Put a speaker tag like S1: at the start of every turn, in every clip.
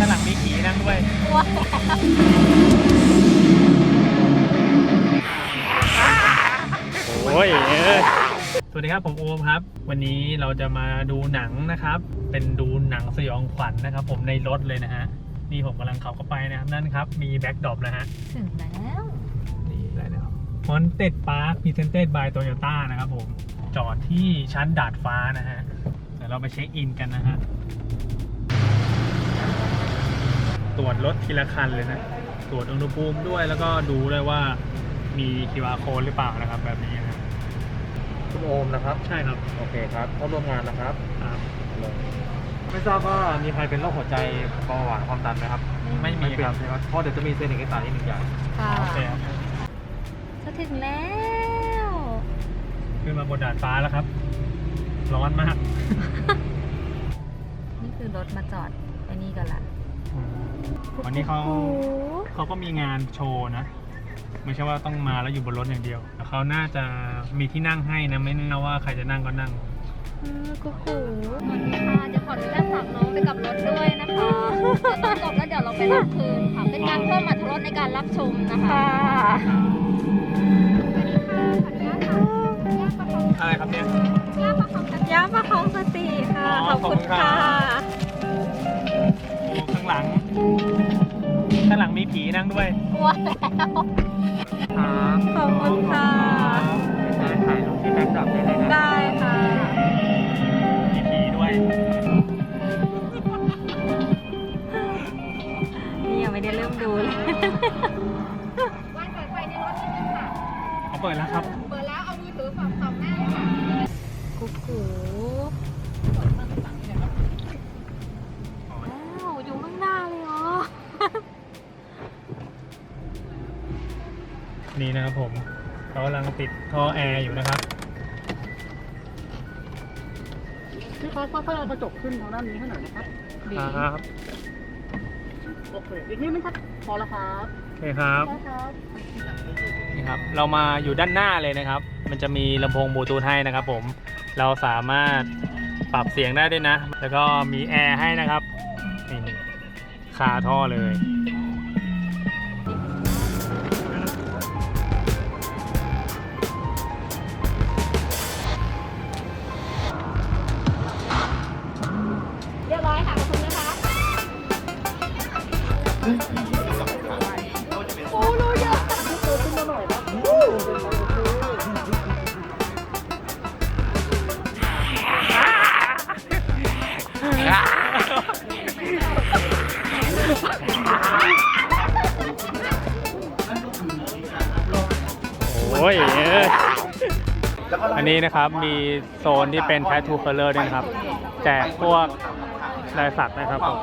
S1: ข้างหลังมีผีนั่งด้วย
S2: ว้าว
S1: โอ้ยเอ้ยสวัสดีครับผมโอมครับ วันนี้เราจะมาดูหนังนะครับ เป็นดูหนังสยองขวัญนะครับ ผมในรถเลยนะฮะนี่ผมกำลังขับเข้าไปนะครับนั่นครับ มีแบ็กดรอปแล้วฮะ
S2: ถึงแล้ว
S1: นี่อะไรนะครับ Haunted Park Presented by Toyota นะครับผมจอดที่ชั้นดาดฟ้านะฮะเดี๋ยวเราไปเช็คอินกันนะฮะ ตรวจรถทีละคันเลยนะ ตรวจอุณหภูมิด้วยแล้วก็ดูด้วยว่ามี QR code หรือเปล่านะครับ แบบนี้นะ
S3: คุณโอมนะครับ
S1: ใช่ครับ
S3: โอเคครับเข้าร่วมงานนะครับ
S1: ครับ
S3: ไม่ทราบว่ามีใครเป็นโรคหัวใจเบาหวานความดันไหมครับ
S1: ไม่มี
S3: เป็น
S1: ครับ
S3: ใช่ไหมครับ เพราะเดี๋ยวจะมีเซ็นเอกสารอีกหนึ่งอย่าง
S2: ค่ะ
S1: โอเคครับ
S2: จะถึงแล้ว
S1: ขึ้นมาบนดาดฟ้าแล้วครับ ร้อนมาก
S2: นี่คือรถมาจอดไอ้นี่กันละ
S1: วันนี้เขา
S2: โอ้โห
S1: เขาก็มีงานโชว์นะ ไม่ใช่ว่าต้องมาแล้วอยู่บนรถอย่างเดียวแต่เขาน่าจะมีที่นั่งให้นะไม่แน่ว่าใครจะนั่งก็นั่ง
S2: อืมกูกูสวัสดีค่ะจะขออนุญาตฝากน้องไปกับรถด้วยนะคะตอนจบแล้วเดี๋ยวเราไปรับคืนค่ะ เป็นการเพิ่มอรรถรสในการรับชมนะคะ
S1: วย
S2: ว้วขอบคุณค่ะ
S3: ใช้ถ่ายรูปที่แบ็คดรอปได้เลยนะ
S2: ได้ค่ะ
S1: มีผีด้วย
S2: นี่ยังไม่ได้เริ่มดูเลย
S4: วันเปิดไฟในรถนิดนึงค่ะ
S1: เขาเปิดแล้วครับ
S4: เปิดแล้วเอามือถือส่องส่องหน้าเลยค่ะ
S2: กูกู นี่
S1: นะครับผมเขากำลังติดท่อแอร์อยู่นะครับ
S5: พี่ครับค่อยๆเอากระจกขึ้นทางด้านนี้ให้หน่อยนะครับ
S2: ดี
S1: ครับ
S5: โอเคอีกนิดนึงครับพอแล้วครับ
S1: โอเคครับ
S5: ได้ครับ
S1: นี่ครับ เรามาอยู่ด้านหน้าเลยนะครับ มันจะมีลำโพงบลูทูธให้นะครับผมเราสามารถปรับเสียงได้ด้วยนะ แล้วก็มีแอร์ให้นะครับนี่คาท่อเลย โอ้ยเอ้ย อันนี้นะครับมีโซนที่เป็น Tattoo Color ด้วยนะครับ แจกพวก ลายสักนะครับผม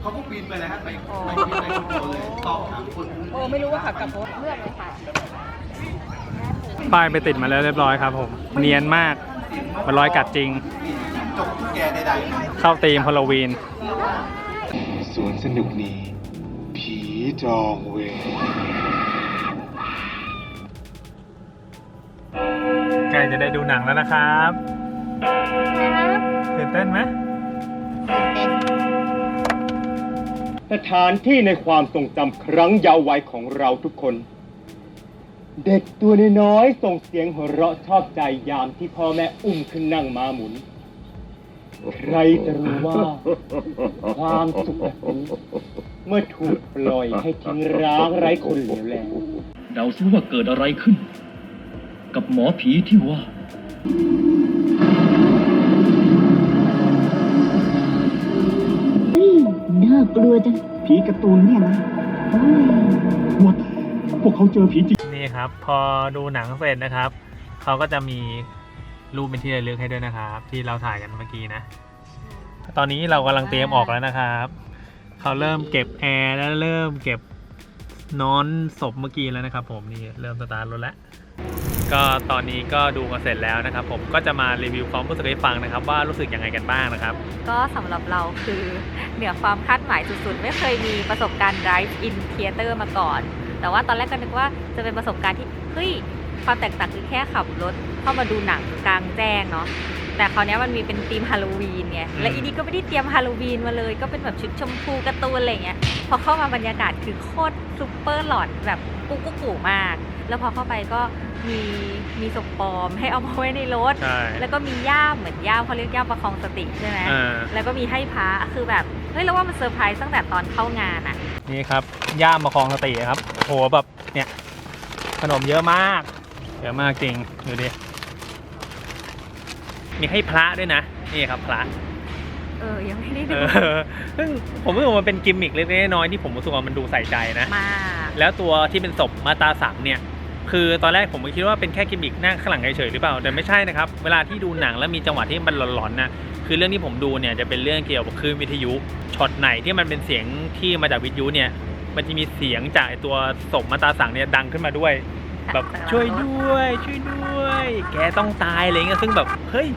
S6: เขาก็ปีนไปเลยฮะไปไปปีนไปคนเดียวเลยตอบถามคน
S4: โอ้ไม่รู้ว่าขับกลับรถเลือกเลยค่ะ
S1: ป้ายไปติดมาแล้วเรียบร้อยครับผม เนียนมากมันรอยกัดจริง
S6: จบทุกแกใดๆ
S1: เข้าธีมฮอลโลวีน
S6: สวนสนุกนี้ ผีจองเวร
S1: ใกล้จะได้ดูหนังแล้วนะครับตื่นเต้นไหม
S7: สถานที่ในความทรงจำครั้งยาววัยของเราทุกคน เด็กตัวน้อยๆส่งเสียงหัวเราะชอบใจยามที่พ่อแม่อุ้มขึ้นนั่งมาหมุน ใครจะรู้ว่า ความสุขแบบนี้เมื่อถูกปล่อยให้ทิ้งร้างไร้คนเหลวแล
S8: เดาซิว่าเกิดอะไรขึ้น กับหมอผีที่ว่า
S5: น่ากลัวจังผีการ์ตูนเนี่ยนะวัดพวกเขาเจอผีจริง
S1: นี่ครับ พอดูหนังเสร็จนะครับ เขาก็จะมีรูปเป็นที่ระลึกให้ด้วยนะครับ ที่เราถ่ายกันเมื่อกี้นะ ตอนนี้เรากำลังเตรียมออกแล้วนะครับ เขาเริ่มเก็บแอร์แล้วเริ่มเก็บนอนศพเมื่อกี้แล้วนะครับ ผมนี่เริ่มสตาร์ทรถแล้ว ก็ตอนนี้ก็ดูกันเสร็จแล้วนะครับ ผมก็จะมารีวิวความรู้สึกให้ฟังนะครับ ว่ารู้สึกยังไงกันบ้างนะครับ
S2: ก็สำหรับเราคือเหนือความคาดหมายสุดๆ ไม่เคยมีประสบการณ์ drive in theater มาก่อน แต่ว่าตอนแรกก็นึกว่าจะเป็นประสบการณ์ที่เฮ้ยความแตกต่างคือแค่ขับรถเข้ามาดูหนังกลางแจ้งเนาะ แต่คราวเนี้ยมันมีเป็นธีมฮาโลวีนไง
S1: อืม
S2: และอีนี่ก็ไม่ได้เตรียมฮาโลวีนมาเลย ก็เป็นแบบชุดชมพูการ์ตูนอะไรเงี้ยพอเข้ามาบรรยากาศคือโคตรซุปเปอร์หลอนแบบกุ๊กกุ๊กกูมาก แล้วพอเข้าไปก็มีมีศพปลอมให้เอามาไว้ในรถ
S1: ใช่
S2: แล้วก็มีย่ามเหมือนย่ามเขาเรียกย่ามประคองสติใช่ไหม
S1: อ่า
S2: แล้วก็มีให้พระคือแบบเฮ้ยเราว่ามันเซอร์ไพรส์ตั้งแต่ตอนเข้างานอะ
S1: นี่ครับย่ามมาคลองสติครับโหแบบเนี่ยขนมเยอะมากเยอะมากจริงดูดิ มีให้พระด้วยนะ นี่ครับพระ
S2: เออ ยังไม่ได้
S1: เอ
S2: ดู
S1: อซึ่งผมรู้สึกว่ามันเป็นกิมมิคเล็กๆน้อยๆที่ผมรู้สึกว่ามันดูใส่ใจนะ
S2: มาก
S1: แล้วตัวที่เป็นศพมาตราสังเนี่ย คือตอนแรกผมก็คิดว่าเป็นแค่กิมมิคหน้าข้างหลังเฉยๆหรือเปล่า แต่ไม่ใช่นะครับ เวลาที่ดูหนังแล้วมีจังหวะที่มันหลอนๆนะ คือเรื่องที่ผมดูเนี่ยจะเป็นเรื่องเกี่ยวกับคลื่นวิทยุ ช็อตไหนที่มันเป็นเสียงที่มาจากวิทยุเนี่ย มันจะมีเสียงจากไอ้ตัวศพมาตราสังเนี่ยดังขึ้นมาด้วย แบบช่วยด้วยช่วยด้วย แกต้องตายอะไรเงี้ยซึ่งแบบเฮ้ย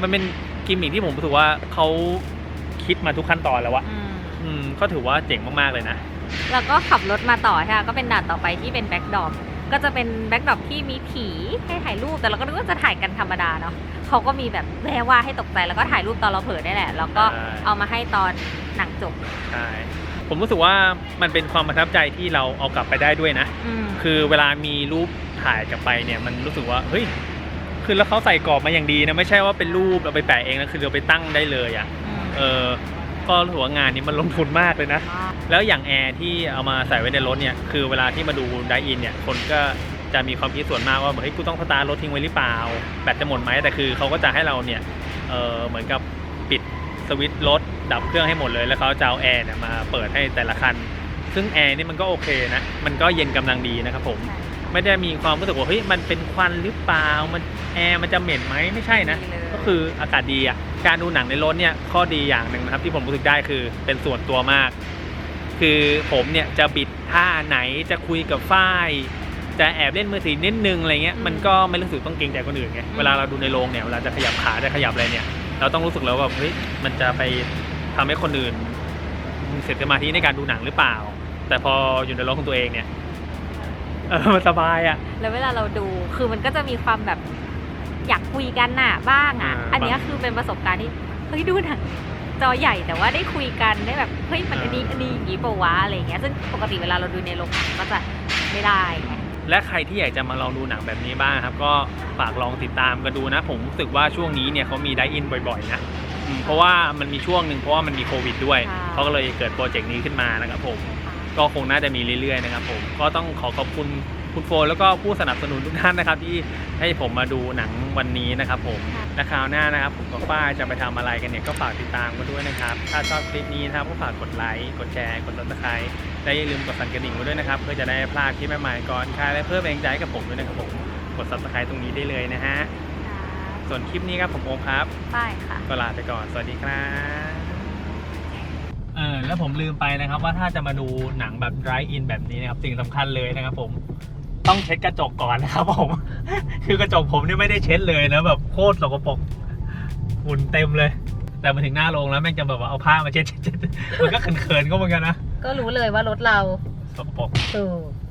S1: มันเป็นกิมมิคที่ผมรู้สึกว่าเขาคิดมาทุกขั้นตอนแล้วอะ
S2: อืม
S1: อืมก็ถือว่าเจ๋งมากๆเลยนะ
S2: แล้วก็ขับรถมาต่อใช่ไหมก็เป็นด่านต่อไปที่เป็นแบ็กดอปก็จะเป็นแบ็กดอปที่มีผีให้ถ่ายรูปแต่เราก็นึกว่าจะถ่ายกันธรรมดาเนาะเขาก็มีแบบแวว่าให้ตกใจแล้วก็ถ่ายรูปตอนเราเผลอได้แหละ แล้วก็
S1: ใช่
S2: เอามาให้ตอนหนังจบ
S1: ใช่ ผมรู้สึกว่ามันเป็นความประทับใจที่เราเอากลับไปได้ด้วยนะ
S2: อืม
S1: คือเวลามีรูปถ่ายกลับไปเนี่ยมันรู้สึกว่าเฮ้ยคือแล้วเขาใส่กรอบมาอย่างดีนะไม่ใช่ว่าเป็นรูปเราไปแปะเองนะคือเราไปตั้งได้เลยอะ่ะ
S2: ม
S1: เออก็รู้สึกว่างานนี้มันลงทุนมากเลยนะ แล้วอย่างแอร์ที่เอามาใส่ไว้ในรถเนี่ยคือเวลาที่มาดูไดอินเนี่ยคนก็จะมีความคิดส่วนมากว่าเฮ้ยกูต้องสตาร์ทรถทิ้งไว้หรือเปล่า แบตจะหมดไหมแต่คือเขาก็จะให้เราเนี่ยเออเหมือนกับปิด สวิตช์รถดับเครื่องให้หมดเลย แล้วเขาจะเอาแอร์เนี่ยมาเปิดให้แต่ละคัน ซึ่งแอร์นี่มันก็โอเคนะ มันก็เย็นกำลังดีนะครับผม ไม่ได้มีความรู้สึกว่าเฮ้ยมันเป็นควันหรือเปล่า มันแอร์มันจะเหม็นไหมไม่ใช่นะ
S2: ดีเลย
S1: ก็คืออากาศดีอะ การดูหนังในรถเนี่ยข้อดีอย่างหนึ่งนะครับ ที่ผมรู้สึกได้คือเป็นส่วนตัวมาก คือผมเนี่ยจะบิดท่าไหนจะคุยกับฝ้ายจะแอบเล่นมือถือนิดนึงอะไรเงี้ย
S2: อืม
S1: มันก็ไม่รู้สึกต้องเกรงใจคนอื่นไง
S2: อืม
S1: เวลาเราดูในโรงเนี่ยเวลาจะขยับขาจะขยับอะไรเนี่ย เราต้องรู้สึกแล้วว่าเฮ้ยมันจะไปทำให้คนอื่นเสียสมาธิในการดูหนังหรือเปล่า แต่พออยู่ในรถของตัวเองเนี่ยเออมันสบายอะ
S2: แล้วเวลาเราดูคือมันก็จะมีความแบบอยากคุยกันน่ะบ้างอะ
S1: อ่า
S2: อันเนี้ยคือเป็นประสบการณ์ที่เฮ้ยดูหนังจอใหญ่แต่ว่าได้คุยกันได้แบบเฮ้ยมันอันนี้อันนี้อย่างนี้ปะวะอะไรอย่างเงี้ยซึ่งปกติเวลาเราดูในโรงหนังก็จะไม่ได้ไง
S1: และใครที่อยากจะมาลองดูหนังแบบนี้บ้างครับ ก็ฝากลองติดตามกันดูนะ ผมรู้สึกว่าช่วงนี้เนี่ยเขามีไดอินบ่อยๆนะอืมเพราะว่ามันมีช่วงหนึ่งเพราะว่ามันมีโควิดด้วย
S2: ค่ะ
S1: เขาก็เลยเกิดโปรเจกต์นี้ขึ้นมานะครับผม ก็คงน่าจะมีเรื่อยๆนะครับผมก็ต้องขอขอบคุณคุณโฟนแล้วก็ผู้สนับสนุนทุกท่านนะครับ ที่ให้ผมมาดูหนังวันนี้นะครับผมและคราวหน้านะครับ ผมกับป้ายจะไปทำอะไรกันเนี่ยก็ฝากติดตามกันด้วยนะครับ ถ้าชอบคลิปนี้นะครับก็ฝากกดไลค์กดแชร์กดติดตาม และอย่าลืมกดสั่นกระดิ่งไว้ด้วยนะครับ เพื่อจะได้ไม่พลาดคลิปใหม่ๆก่อนใครและเพิ่มแรงใจให้กับผมด้วยนะครับผม กด subscribe ตรงนี้ได้เลยนะฮะ ส่วนคลิปนี้ครับผมโอมครับ
S2: ป้ายค่ะ
S1: ก็ลาไปก่อน สวัสดีครับเออแล้วผมลืมไปนะครับว่าถ้าจะมาดูหนังแบบ drive in แบบนี้นะครับ สิ่งสำคัญเลยนะครับผมต้องเช็ดกระจกก่อนนะครับผม คือกระจกผมนี่ไม่ได้เช็ดเลยนะแบบโคตรสกปรกฝุ่นเต็มเลย แต่มาถึงหน้าโรงแล้วแม่งจะแบบว่าเอาผ้ามาเช็ดเช็ดเช็ดมันก็เขินๆก็เหมือนกันนะ
S2: ก็รู้เลยว่ารถเรา
S1: สกปรก
S2: ถูก